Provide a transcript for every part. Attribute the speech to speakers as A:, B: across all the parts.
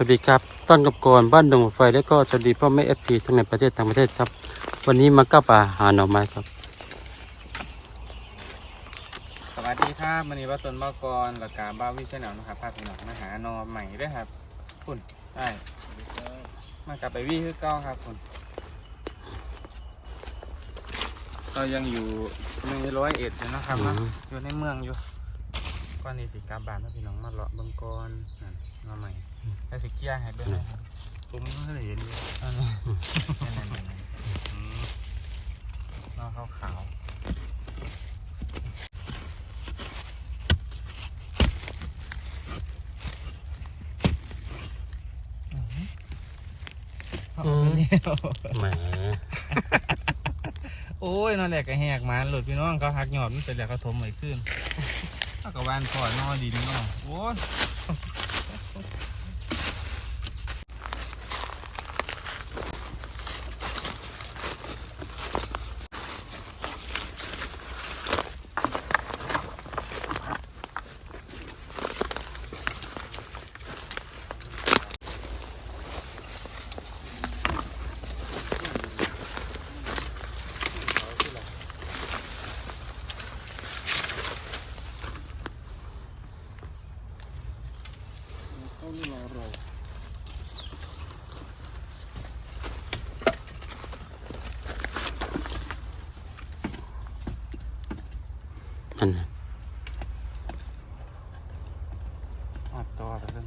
A: สวัสดีครับ ต้นกับกรบ้านดงไฟ แล้วก็สวัสดีพ่อแม่เอฟซีทั้งในประเทศต่างประเทศครับ วันนี้มากับอาหารหน่อไม้ครับ
B: สวัสดีครับมันนี้ว่าต้นบ้ากรหลักการบ้าวิเชนแนลนะครับพาพี่น้องมาหาหนอใหม่ด้วยครับ คุณได้มากลับไปวี่คือเก้าครับคุณก็ยังอยู่ในร้อยเอ็ดอยู่นะครับ
A: อืม
B: เนาะอยู่ในเมืองอยู่ก้ อนนี้สิกลับบานแล้วพี่น้องมาเลาะเบังกรนั่นมาใหม่แล้วสิเคี่ยให้เบิ่งนะครับ
C: ผมไม่เคยเห็นเลย
B: อันนี้นั่นๆๆๆอืมนอกขาวๆ
A: อืมแหม
B: โอ้ยนั่นแหละก็แหกหมาหลุดพี่น้องเขาหักหยอดมันเป็นแหละเขาถมไว้ขึ้นถ้า กับวานก่อนนอดินเนาะโอ้ ยต้องรอรอ
A: อันนั้น
B: อัดต่อไปเพิ่น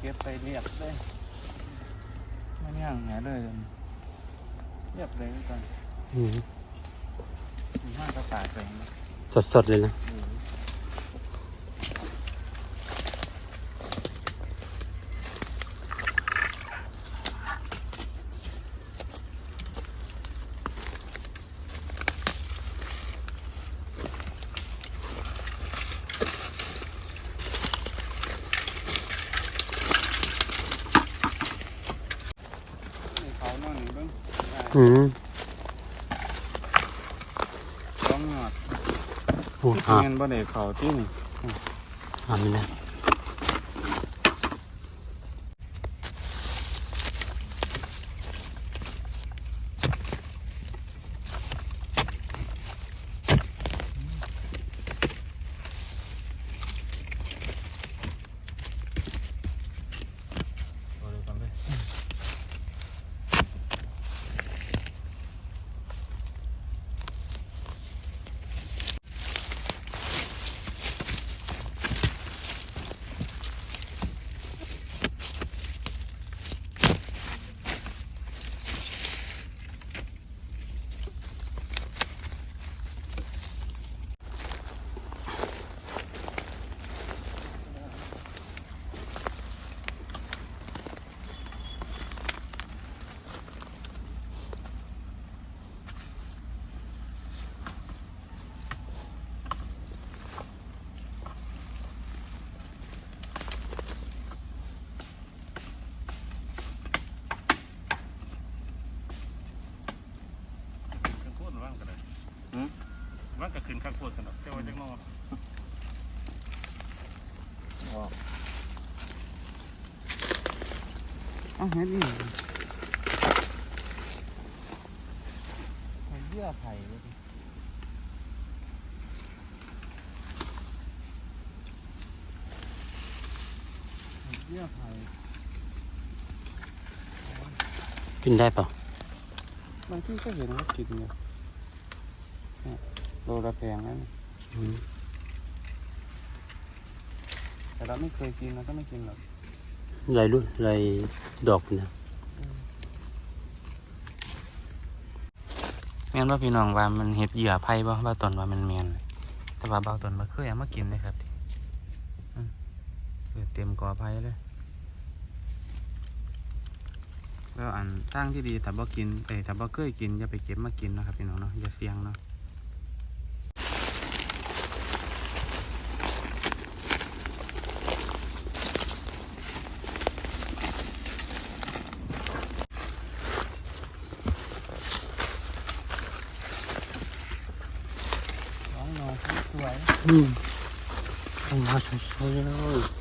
B: เก็บ ไปเรียบเลยไม่ย่างหาเลยเรียบเลยก่อน
A: อืม
B: ห้างกระตากไปนะ
A: สดๆเลยนะ
B: อนนี่เบิ้งได้
A: อืม
B: ต้องหยอด
A: โอ้หา
B: เงินบ่ได้เขาที่นี่
A: หาไม่ได้
C: เอาเลยก่อนเลย ข้างโพดหรือว่างกันเลย ว่างกับขึ้นข้างโพดกันหรอกเจ้าไว้จังนอก
B: อ้าวเฮ็ดนี่ไอ้เยื่อไผ่เลยดิไอ้เยื่อไผ่
A: กินได้เปล่า
B: บางที่ก็เห็นว่ากินอยู่เนี่ย โลละแพงนั่น
A: อืม
B: แต่เราไม่เคยกินเราก็ไม่กินหรอก
A: ไรรุ่นไรดอกนะ
B: แม่นว่าพี่น้องว่ามันเห็ดเหยื่อไผ่บ่ว่าตอนว่ามันแมนแต่ว่าเบาตอนมาเคยเอามากินเลยครับอืมเออเต็มกอไผ่เลยแล้วอันทางที่ดีถ้าบ่กินเอ้ยถ้าบ่เคยกินอย่าไปเก็บมากินนะครับพี่น้องเนาะอย่าเสี่ยงเนาะ น้องนอนส วย
A: อืมต้องมาสวยๆเลย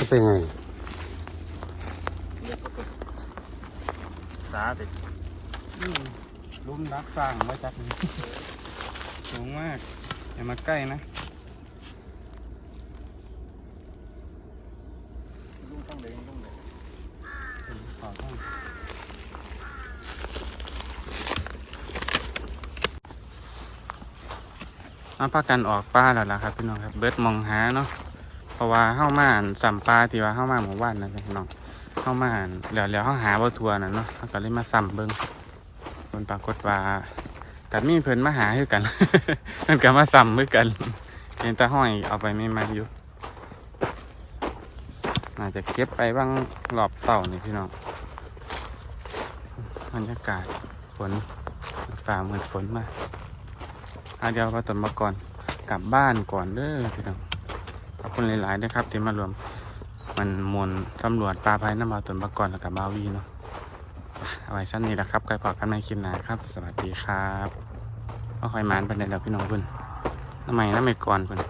A: จะเป็นไง
C: สาติ
B: อืมลุ่มรักสร้างไว้จักนี้สูงมาก อย่ามาใกล้นะ
C: ลุงต้องเด้งลุงเด้ง
B: ขอท่านมาพากันออกป้าแล้วล่ะครับพี่น้องครับ เบิดมองหาเนาะเพ ราะว่าเข้ามาอ่านสัมปลาที่ว่าเข้ามาหมู่บ้านนะพี่น้องเข้ามาอ่านเดี๋ยวเดี๋ยวเขาหาบ่ทัวร์น่ะเนาะเขาก็เลยมาสัมเบิ่งผลปรากฏว่ากัมีเพิ่นมาหาคือกันมันก็มาสัมคือกันเห็นตาห้อยเอาไปไม่มาอยู่น่าจจะเก็บไปบ้างรอบเสานี่พี่น้องบรรยากาศฝนฝ่าเหมือนฝนมาอาเดียวก็ตนมาก่อนกลับบ้านก่อนเด้อพี่น้อง คุณหลายๆนะครับที่มารวมมันมวลตำรวจปลาภัยน้ำมาตนประกอบแล้วกับบาวีเนาะเอาไว้สั้นนี้แหละครับใครพอกันในคลิปหน้าครับ สวัสดีครับก็คอยมานไปในเดี๋ยวพี่น้องเพื่อนทำไมน้ำไม่ก่อนเพื่อน